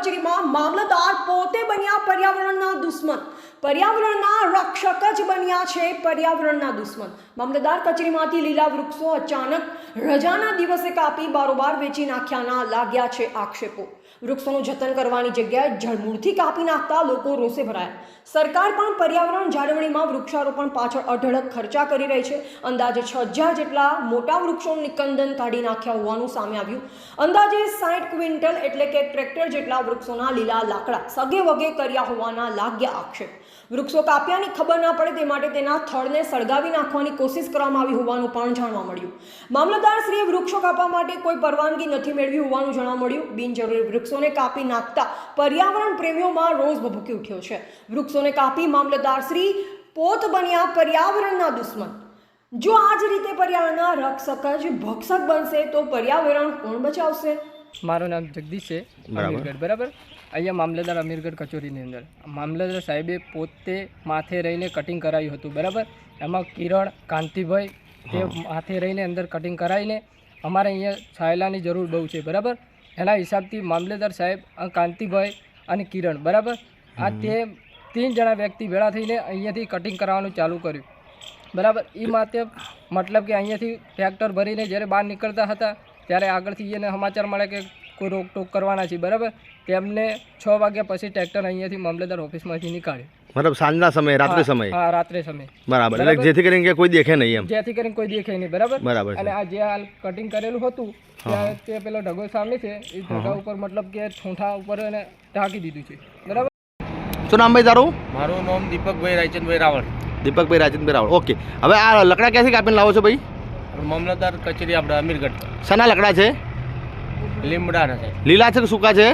કચેરીમાં મામલતદાર પોતે બન્યા પર્યાવરણના દુશ્મન. પર્યાવરણના રક્ષક જ બન્યા છે પર્યાવરણના દુશ્મન. મામલતદાર કચેરીમાંથી લીલા વૃક્ષો અચાનક રજાના દિવસે કાપી બારોબાર વેચી નાખ્યાના લાગ્યા છે આક્ષેપો. વૃક્ષોનું જતન કરવાની જગ્યાએ જળમૂળથી કાપી નાખતા લોકો રોષે ભરાયા. સરકાર પણ પર્યાવરણ જાળવણીમાં વૃક્ષારોપણ પાછળ અઢળક ખર્ચા કરી રહી છે. અંદાજે છ હજાર જેટલા મોટા વૃક્ષોનું નિકંદન કાઢી નાખ્યા હોવાનું સામે આવ્યું. અંદાજે સાઠ ક્વિન્ટલ એટલે કે ટ્રેક્ટર જેટલા વૃક્ષોના લીલા લાકડા સગે વગે કર્યા હોવાના લાગ્યા આક્ષેપ. વૃક્ષો કાપ્યાની ખબર ના પડે તે માટે તેના થડને સળગાવી નાખવાની કોશિશ કરવામાં આવી હોવાનું પણ જાણવા મળ્યું. મામલતદારશ્રીએ વૃક્ષો કાપવા માટે કોઈ પરવાનગી નથી મેળવી હોવાનું જાણવા મળ્યું. બિનજરૂરી વૃક્ષોને કાપી નાખતા પર્યાવરણ પ્રેમીઓમાં રોષ ભભૂકી ઉઠ્યો છે. વૃક્ષોને કાપી મામલતદારશ્રી પોત બન્યા પર્યાવરણના દુશ્મન. જો આ જ રીતે પર્યાવરણના રક્ષક જ ભક્ષક બનશે તો પર્યાવરણ કોણ બચાવશે? મારું નામ જગદીશ છે અમીરગઢ બરાબર? અહીંયા મામલતદાર અમીરગઢ કચોરીની અંદર. મામલતદાર સાહેબે પોતે માથે રહીને કટિંગ કરાવ્યું હતું બરાબર? એમાં કિરણ કાંતિભાઈ તે માથે રહીને અંદર કટિંગ કરાવીને અમારે અહીંયા છાયલાની જરૂર બહુ છે બરાબર? એના હિસાબથી મામલતદાર સાહેબ કાંતિભાઈ અને કિરણ બરાબર? આ તે ત્રણ જણા વ્યક્તિ ભેળા થઈને અહીંયાથી કટિંગ કરાવવાનું ચાલુ કર્યું. બરાબર? એ માટે મતલબ કે અહીંયાથી ટ્રેક્ટર ભરીને જ્યારે બહાર નીકળતા હતા ત્યારે આગળથી એને સમાચાર મળે કે કોઈ રોકટોક કરવાના છે બરાબર? તેમને છ વાગ્યા પછી ટ્રેક્ટર અહીંયાથી મામલતદાર ઓફિસમાંથી નીકાળ્યું મતલબ સાંજના સમયે રાત્રે સમયે? હા રાત્રે સમયે. બરાબર એટલે જેથી કરીને કે કોઈ દેખે નહીં એમ? જેથી કરીને કોઈ દેખે નહીં બરાબર? બરાબર અને આ જે હાલ કટિંગ કરેલું હતું ત્યાં તે પેલો ઢગો સામે છે એ ઢગા ઉપર મતલબ કે ઠૂંઠા ઉપર એને ઢાંકી દીધું છે બરાબર? શું નામ ભાઈ તારું? મારું નામ દીપકભાઈ રાયચંદભાઈ રાવળ. દીપકભાઈ રાજનભાઈ રાવળ. ઓકે. હવે આ લકડા ક્યાંથી કાપીને લાવો છો ભાઈ? મામલતદાર કચેરી આપણે અમીરગઢ શાના લકડા છે? લીમડાના છે. લીલા છે કે સૂકા છે?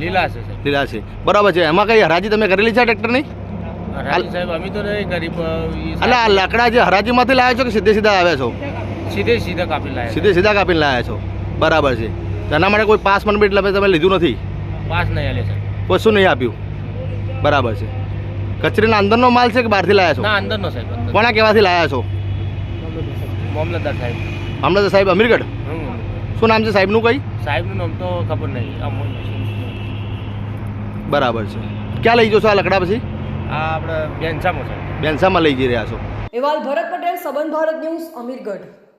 લીલા છે સાહેબ. લીલા છે. બરાબર છે. એમાં કઈ હરાજી તમે કરેલી છે ટ્રેક્ટરની? રાજી સાહેબ અમે તો નહીં ગરીબ એટલે આ લકડા જે હરાજીમાંથી લાવ્યા છો કે સીધે સીધા આવ્યા છો? સીધે સીધા કાપી લાયા સીધે સીધા કાપીને લાવ્યા છો. બરાબર છે. તો એના માટે કોઈ પાસ પણ એટલે તમે લીધું નથી? પાસ નહીં આલે સાહેબ. નહીં આપ્યું? બરાબર છે. કચરીના અંદરનો માલ છે કે બહારથી લાવ્યા છો? ના અંદરનો સાહેબ. અંદર કોના કેવાથી લાવ્યા છો? મામલતદાર સાહેબ. મામલતદાર સાહેબ અમીરગઢ? શું નામ છે સાહેબનું કઈ? સાહેબનું નામ તો ખબર નહીં. અમોલ બરાબર છે. ક્યાં લઈ જશો આ લકડા પછી? આ આપણે બેન્સામાં સાહેબ બેન્સામાં લઈ જઈ રહ્યા છો. એવાલ ભરત પટેલ સંબંધ ભારત ન્યૂઝ અમીરગઢ.